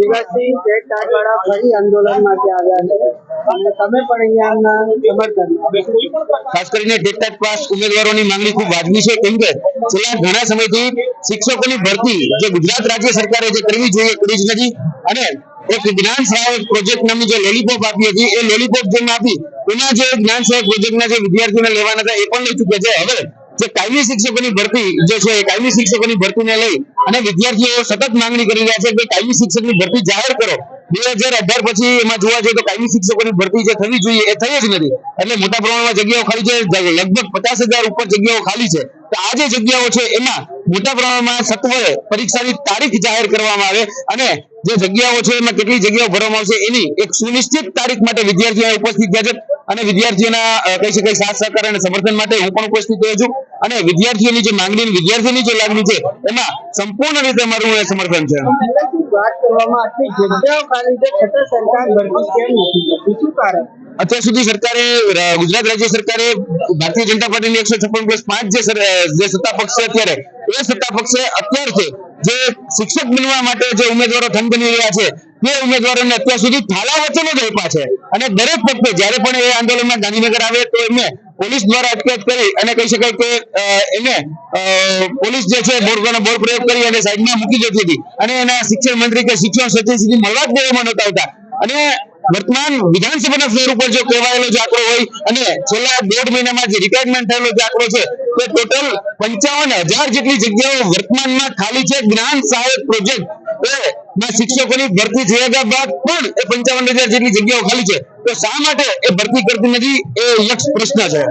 વિલાસસિંહ TET ટાટવાળા ફરી આંદોલન માટે આવ્યા છે. અને તમે પણ અહીંયા એમના સમર્થન ખાસ કરીને ટેટ પાસ ઉમેદવારોની માંગણી ખૂબ વાજબી છે. કેમ કે છેલ્લા ઘણા સમયથી શિક્ષકોની ભરતી જે ગુજરાત રાજ્ય સરકારે જે કરવી જોઈએ કરી જ નથી. અને એક જ્ઞાન સહાયક પ્રોજેક્ટ નામની જે લોલીપોપ આપી હતી, એ લોલીપોપ જેમ આપી, એના જે જ્ઞાન સહાયક પ્રોજેક્ટના જે વિદ્યાર્થીઓને લેવાના હતા, એ પણ લઈ ચૂક્યા છે. હવે જે કાયમી શિક્ષકોની ભરતી જે છે એ કાયમી શિક્ષકોની ભરતીને લઈ અને વિદ્યાર્થીઓ સતત માંગણી કરી રહ્યા છે કે કાયમી શિક્ષકની ભરતી જાહેર કરો. બે હજાર અઢાર પછી એમાં જોવા જઈએ તો કાયમી શિક્ષકોની ભરતી જે થવી જોઈએ એ થઈ જ નથી. એટલે મોટા પ્રમાણમાં જગ્યાઓ ખાલી છે લગભગ પચાસ હજાર ઉપર જગ્યાઓ ખાલી છે. તો આ જે જગ્યાઓ છે એમાં મોટા પ્રમાણમાં સત્વરે પરીક્ષાની તારીખ જાહેર કરવામાં આવે અને જે જગ્યાઓ છે એમાં કેટલી જગ્યાઓ ભરવામાં આવશે એની એક સુનિશ્ચિત તારીખ માટે વિદ્યાર્થીઓ ઉપસ્થિત થયા છે. અને વિદ્યાર્થીઓના કહી શકાય સાથ સહકાર અને સમર્થન માટે હું પણ ઉપસ્થિત રહ્યો છું. અને વિદ્યાર્થીઓની જે માંગણી અને વિદ્યાર્થીઓની જે લાગણી છે એમાં સંપૂર્ણ રીતે મારું સમર્થન છે. અત્યાર સુધી સરકારે ગુજરાત રાજ્ય સરકારે ભારતીય જનતા પાર્ટીની એકસો છપ્પન પ્લસ પાંચ જે જે સત્તા પક્ષ છે અત્યારે એ સત્તા પક્ષે અત્યારથી જે શિક્ષક બનવા માટે જે ઉમેદવારો થનગની રહ્યા છે તે ઉમેદવારોને અત્યાર સુધી થાલા વચનો જ છે. અને દરેક વખતે જ્યારે પણ એ આંદોલનમાં ગાંધીનગર આવે તો એમને પોલીસ દ્વારા અટકાયત કરી અને કહી શકાય કે એને પોલીસ જે છે બોર્ડ પ્રયોગ કરી અને સાઈડમાં મૂકી દેતી હતી. અને એના શિક્ષણ મંત્રી કે શિક્ષણ સચિવ સુધી મળવા જ દેવામાં નહોતા આવતા. અને વર્તમાન વિધાનસભાના ફ્લોર ઉપર જો કહેવાયેલો જે આંકડો હોય અને છેલ્લા દોઢ મહિનામાં જે રિટાયરમેન્ટ થયેલો જે આંકડો છે, તે ટોટલ પંચાવન હજાર જેટલી જગ્યાઓ વર્તમાનમાં ખાલી છે. જ્ઞાન સહાયક પ્રોજેક્ટ એ માં શિક્ષકોની ભરતી થયા બાદ પણ એ પંચાવન હજાર જેટલી જગ્યાઓ ખાલી છે. તો શા માટે એ ભરતી કરતી નથી? એ યક્ષ પ્રશ્ન છે.